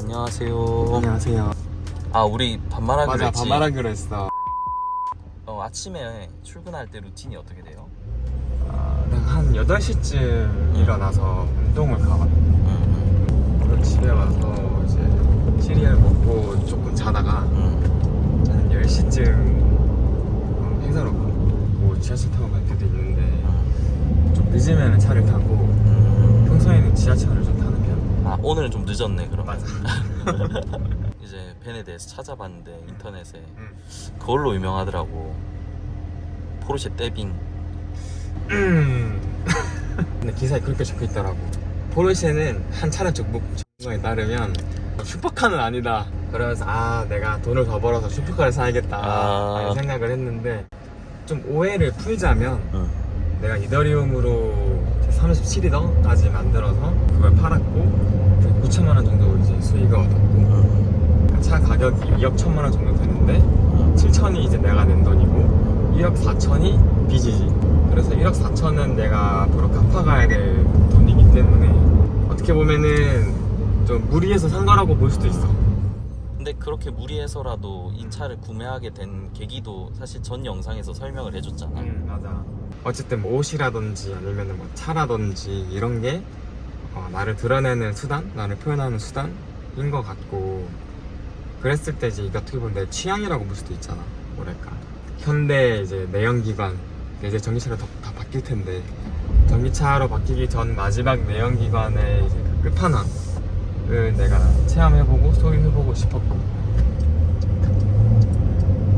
아, 안녕하세요. 안녕하세요. 아 우리 반말하기로 맞아, 했지. 반말하기로 했어. 어, 아침에 출근할 때 루틴이 어떻게 돼요? 아, 내가 한 8시쯤 일어나서 운동을 가거든. 음, 그리고 집에 와서 이제 시리얼 먹고 조금 자다가 음, 한 10시쯤 어, 회사로 가고 지하철 타고 갈 때도 있는데 음, 좀 늦으면 차를 타고 음. 평소에는 지하철을 좀 타는 편. 아 오늘은 좀 늦었네 그럼. 맞아. 이제 벤에 대해서 찾아봤는데 인터넷에 응. 그걸로 유명하더라고. 포르쉐 떼빙. 음. 근데 기사에 그렇게 적혀 있더라고. 포르쉐는 한 차례 정보에 따르면 슈퍼카는 아니다. 그래서 아 내가 돈을 더 벌어서 슈퍼카를 사야겠다 아. 라는 생각을 했는데 좀 오해를 풀자면 응. 내가 이더리움으로 37이더까지 만들어서 그걸 팔았고 9천만 원 정도 이제 수익을 얻었고 응. 차 가격이 2억 1천만 원 정도 되는데 7천이 이제 내가 낸 돈이고 1억 4천이 빚이지 그래서 1억 4천은 내가 앞으로 갚아가야 될 돈이기 때문에 어떻게 보면은 좀 무리해서 산 거라고 볼 수도 있어 근데 그렇게 무리해서라도 이 차를 구매하게 된 계기도 사실 전 영상에서 설명을 해줬잖아. 응 맞아 어쨌든 뭐 옷이라든지 아니면 뭐 차라든지 이런 게 어, 나를 드러내는 수단 나를 표현하는 수단인 것 같고 그랬을 때 이제 이게 어떻게 보면 내 취향이라고 볼 수도 있잖아 뭐랄까. 현대 이제 내연기관 이제 전기차로 다, 다 바뀔 텐데 전기차로 바뀌기 전 마지막 내연기관의 이제 그 끝판왕을 내가 체험해보고 소유해보고 싶었고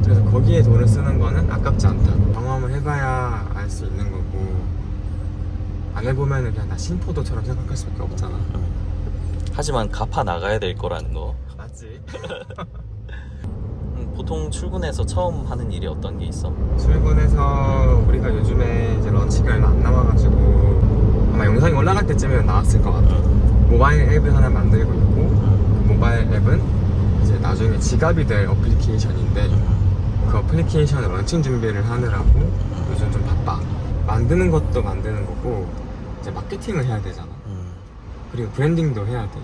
그래서 거기에 돈을 쓰는 거는 아깝지 않다. 경험을 해봐야 알 수 있는 거고 안 해보면은 그냥 다 신포도처럼 생각할 수밖에 없잖아. 응. 하지만 갚아 나가야 될 거라는 거. 맞지? 음, 보통 출근해서 처음 하는 일이 어떤 게 있어? 출근해서 우리가 요즘에 이제 런치가 얼마 안 남아가지고 아마 영상이 올라갈 때쯤에는 나왔을 것 같아. 응. 모바일 앱을 하나 만들고 있고 응. 그 모바일 앱은 이제 나중에 지갑이 될 어플리케이션인데 그 어플리케이션 런칭 준비를 하느라고 요즘 좀 바빠. 만드는 것도 만드는 거고 이제 마케팅을 해야 되잖아. 응. 그리고 브랜딩도 해야 돼.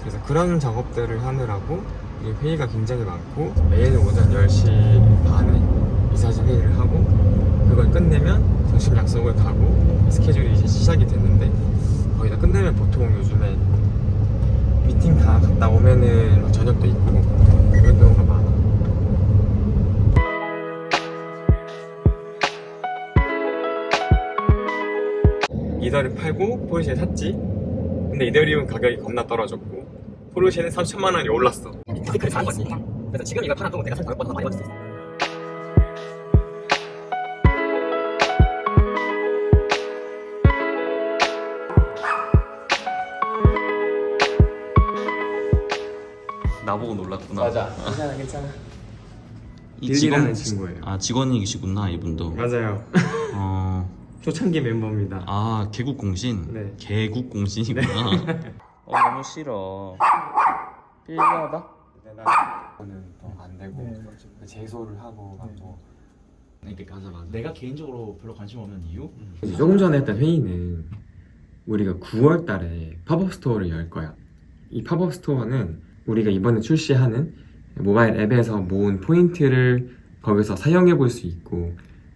그래서 그런 작업들을 하느라고 이 회의가 굉장히 많고 매일 오전 10시 반에 이사진 회의를 하고 그걸 끝내면 점심 약속을 가고 스케줄이 이제 시작이 됐는데 거의 다 끝내면 보통 요즘에 미팅 다 갔다 오면은 저녁도 있고 그런 경우가 많아. 이더를 팔고 포르쉐 샀지. 근데 이더리움 가격이 겁나 떨어졌고 포르쉐는 3천만 원이 올랐어. 그렇게 잘한 거지. 그래서 지금 이걸 팔아도 내가 살 가격보다 더 많이 얻을 수 있어. 나보고 놀랐구나. 괜찮아 괜찮아. 이 빌리라는 친구예요. 아 직원이시구나 이분도. 맞아요. 어. 초창기 멤버입니다. 아 개국 공신. 네. 개국 공신이구나. 어 너무 싫어. 필요하다. 저는 더안 되고 그 제소를 하고 뭐 맞아 맞아. 내가 개인적으로 별로 관심 없는 이유? 이제 조금 전에 했던 회의는 우리가 9월 달에 팝업 스토어를 열 거야. 이 팝업 스토어는 우리가 이번에 출시하는 모바일 앱에서 모은 포인트를 거기서 사용해 볼 수 있고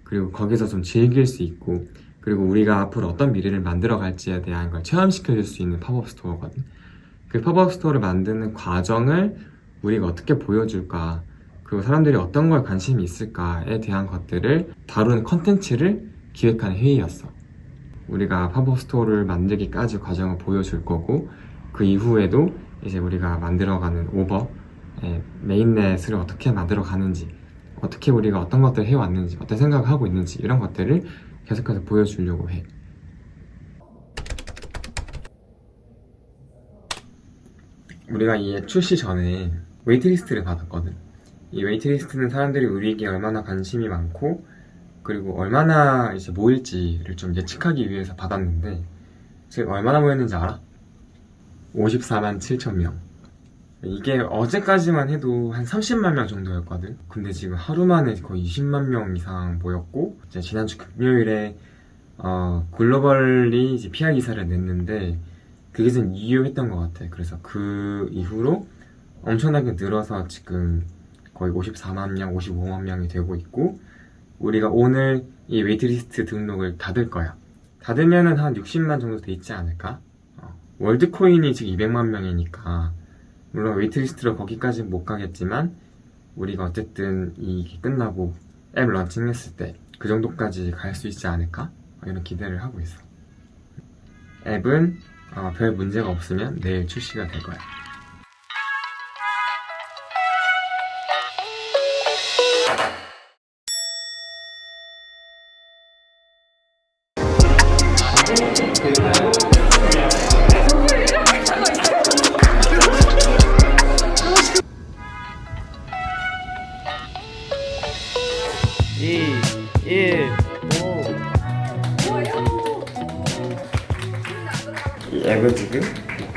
그리고 거기서 좀 즐길 수 있고 그리고 우리가 앞으로 어떤 미래를 만들어 갈지에 대한 걸 체험시켜 줄 수 있는 팝업 스토어거든. 그 팝업 스토어를 만드는 과정을 우리가 어떻게 보여줄까 그리고 사람들이 어떤 걸 관심이 있을까에 대한 것들을 다루는 컨텐츠를 기획하는 회의였어. 우리가 팝업 스토어를 만들기까지 과정을 보여줄 거고 그 이후에도 이제 우리가 만들어가는 오버 예, 메인넷을 어떻게 만들어 가는지 어떻게 우리가 어떤 것들을 해왔는지 어떤 생각을 하고 있는지 이런 것들을 계속해서 보여주려고 해. 우리가 이 출시 전에 웨이트리스트를 받았거든. 이 웨이트리스트는 사람들이 우리에게 얼마나 관심이 많고 그리고 얼마나 이제 모일지를 좀 예측하기 위해서 받았는데 지금 얼마나 모였는지 알아? 54만 7천 명. 이게 어제까지만 해도 한 30만 명 정도였거든. 근데 지금 하루 만에 거의 20만 명 이상 모였고 이제 지난주 금요일에 어, 글로벌리 이제 PR 기사를 냈는데 그게 좀 이유했던 것 같아. 그래서 그 이후로 엄청나게 늘어서 지금 거의 54만 명, 55만 명이 되고 있고 우리가 오늘 이 웨이트리스트 등록을 닫을 거야. 닫으면은 한 60만 정도 돼 있지 않을까? 어. 월드코인이 지금 200만 명이니까 물론 웨이트리스트로 거기까지 못 가겠지만 우리가 어쨌든 이게 끝나고 앱 런칭했을 때 그 정도까지 갈 수 있지 않을까? 이런 기대를 하고 있어. 앱은 어, 별 문제가 없으면 내일 출시가 될 거야.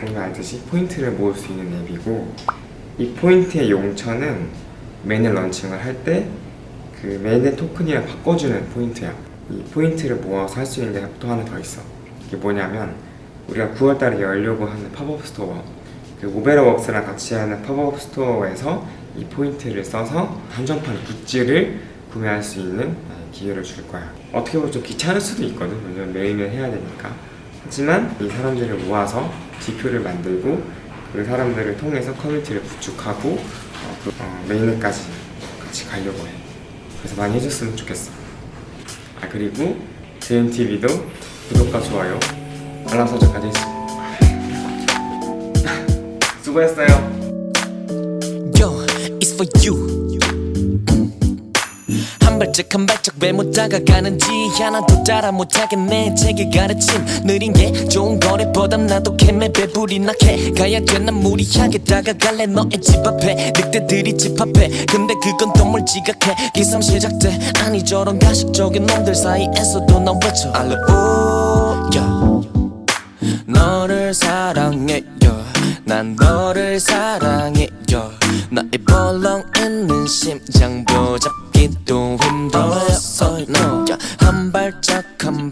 보면 알듯이 포인트를 모을 수 있는 앱이고 이 포인트의 용처는 메인을 런칭을 할 때그 메인의 토큰이랑 바꿔주는 포인트야. 이 포인트를 모아서 할 수 있는 게 또 하나 더 있어. 이게 뭐냐면 우리가 9월달에 열려고 하는 팝업 스토어 그 오베러웍스랑 같이 하는 팝업 스토어에서 이 포인트를 써서 한정판 굿즈를 구매할 수 있는 네, 기회를 줄 거야. 어떻게 보면 좀 귀찮을 수도 있거든. 왜냐면 매일매일 해야 되니까. 하지만 이 사람들을 모아서 지표를 만들고 그 사람들을 통해서 커뮤니티를 구축하고 어, 그, 어, 메인까지 같이 가려고 해. 그래서 많이 해줬으면 좋겠어. 아 그리고 JNTV도 구독과 좋아요, 알람 설정까지 해줘. 수고했어요. Yo, it's for you. 한 발짝 한 발짝 왜 못 다가가는지 하나도 따라 못하겠네 제게 가르침. 느린 게 좋은 거래 보담 나도 캠에 배불이 나게. 가야 되나 무리하게 다가갈래 너의 집 앞에. 늑대들이 집 앞에. 근데 그건 똥물 지각해. 기삼 시작돼. 아니 저런 가식적인 놈들 사이에서도 난 외쳐. 알레루야. 너를 사랑해요. 난 너를 사랑해